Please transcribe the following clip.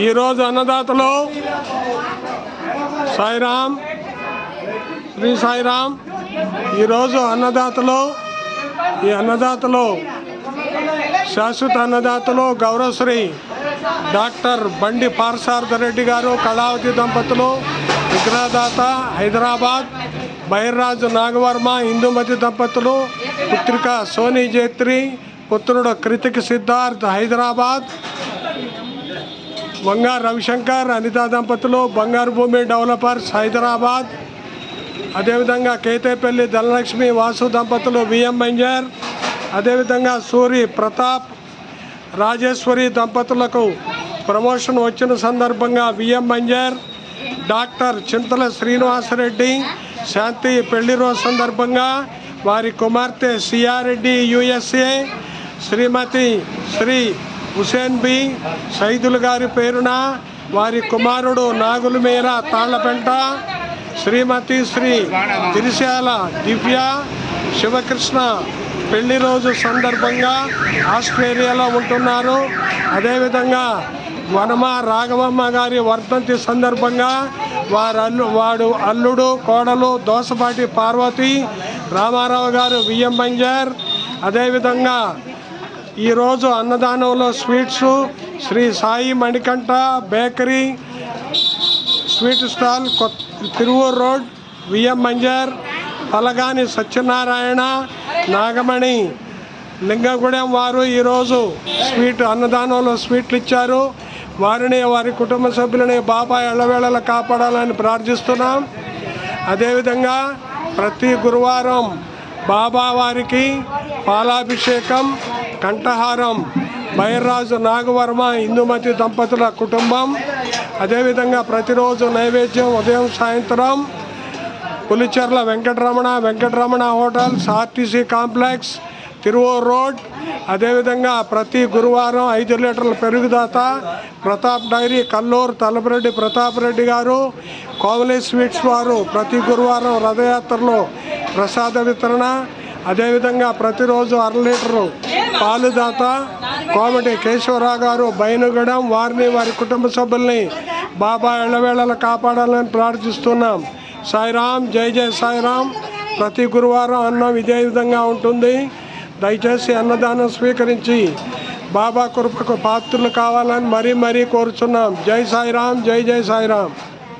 ఈరోజు అన్నదాతలు సాయిరామ్ శ్రీ సాయిరామ్ ఈరోజు అన్నదాతలు ఈ అన్నదాతలు శాశ్వత అన్నదాతలు గౌరవశ్రీ డాక్టర్ బండి పార్సార్థ రెడ్డి గారు కళావతి దంపతులు విగ్రహదాత హైదరాబాద్ బైర్రాజు నాగవర్మ హిందూమతి దంపతులు పుత్రిక సోనీ జేత్రి పుత్రుడు కృతిక్ సిద్ధార్థ్ హైదరాబాద్ వంగా రవిశంకర్ అనితా దంపతులు బంగారు భూమి డెవలపర్స్ హైదరాబాద్. అదేవిధంగా కేతేపల్లి ధనలక్ష్మి వాసు దంపతులు విఎం మంజర్. అదేవిధంగా సూరి ప్రతాప్ రాజేశ్వరి దంపతులకు ప్రమోషన్ వచ్చిన సందర్భంగా విఎం మంజర్ డాక్టర్ చింతల శ్రీనివాసరెడ్డి శాంతి పెళ్ళి రోజు సందర్భంగా వారి కుమార్తె సిఆర్రెడ్డి యుఎస్ఏ. శ్రీమతి శ్రీ హుసేన్ బి సైదులు గారి పేరున వారి కుమారుడు నాగుల మేర తాళ్ళపెంట శ్రీమతి శ్రీ తిరిశాల దివ్య శివకృష్ణ పెళ్ళి రోజు సందర్భంగా ఆస్ట్రేలియాలో ఉంటున్నారు. అదేవిధంగా వనమ రాఘవమ్మ గారి వర్ధంతి సందర్భంగా వారు అల్లు వాడు అల్లుడు కోడలు దోసపాటి పార్వతి రామారావు గారు విఎం బంజర్. అదేవిధంగా ఈరోజు అన్నదానంలో sweets Shri Sai Manikanta bakery sweet stall కొత్త తిరువూరు రోడ్ విఎం మంజర్ పలగాని సత్యనారాయణ నాగమణి లింగగూడెం వారు ఈరోజు స్వీట్ అన్నదానంలో స్వీట్లు ఇచ్చారు. వారిని వారి కుటుంబ సభ్యులని బాబా ఎళ్ళవేళలా కాపాడాలని ప్రార్థిస్తున్నాం. అదేవిధంగా ప్రతి గురువారం బాబా వారికి పాలాభిషేకం కంఠహారం బైర్రాజు నాగవర్మ ఇందుమతి దంపతుల కుటుంబం. అదేవిధంగా ప్రతిరోజు నైవేద్యం ఉదయం సాయంత్రం Pulicherla Venkataramana Venkataramana hotels RTC complex Tiruvuru road. అదేవిధంగా ప్రతి గురువారం ఐదు లీటర్ల పెరుగుదాత ప్రతాప్ డైరీ కల్లూరు తలపరెడ్డి ప్రతాప్ రెడ్డి గారు. కోవలి స్వీట్స్ వారు ప్రతి గురువారం రథయాత్రలో ప్రసాద వితరణ. అదేవిధంగా ప్రతిరోజు అర లీటరు పాలుదాత కోమటి కేశవరావు గారు బైనుగడం వారిని వారి కుటుంబ సభ్యుల్ని బాబా ఎళ్ళవేళలు కాపాడాలని ప్రార్థిస్తున్నాం. సాయిరామ్ జై జై సాయిరామ్. ప్రతి గురువారం అన్నం ఇదే విధంగా ఉంటుంది. దయచేసి అన్నదానం స్వీకరించి బాబా కృపకు పాత్రలు కావాలని మరీ మరీ కోరుచున్నాం. జై సాయిరామ్ జై జై సాయిరామ్.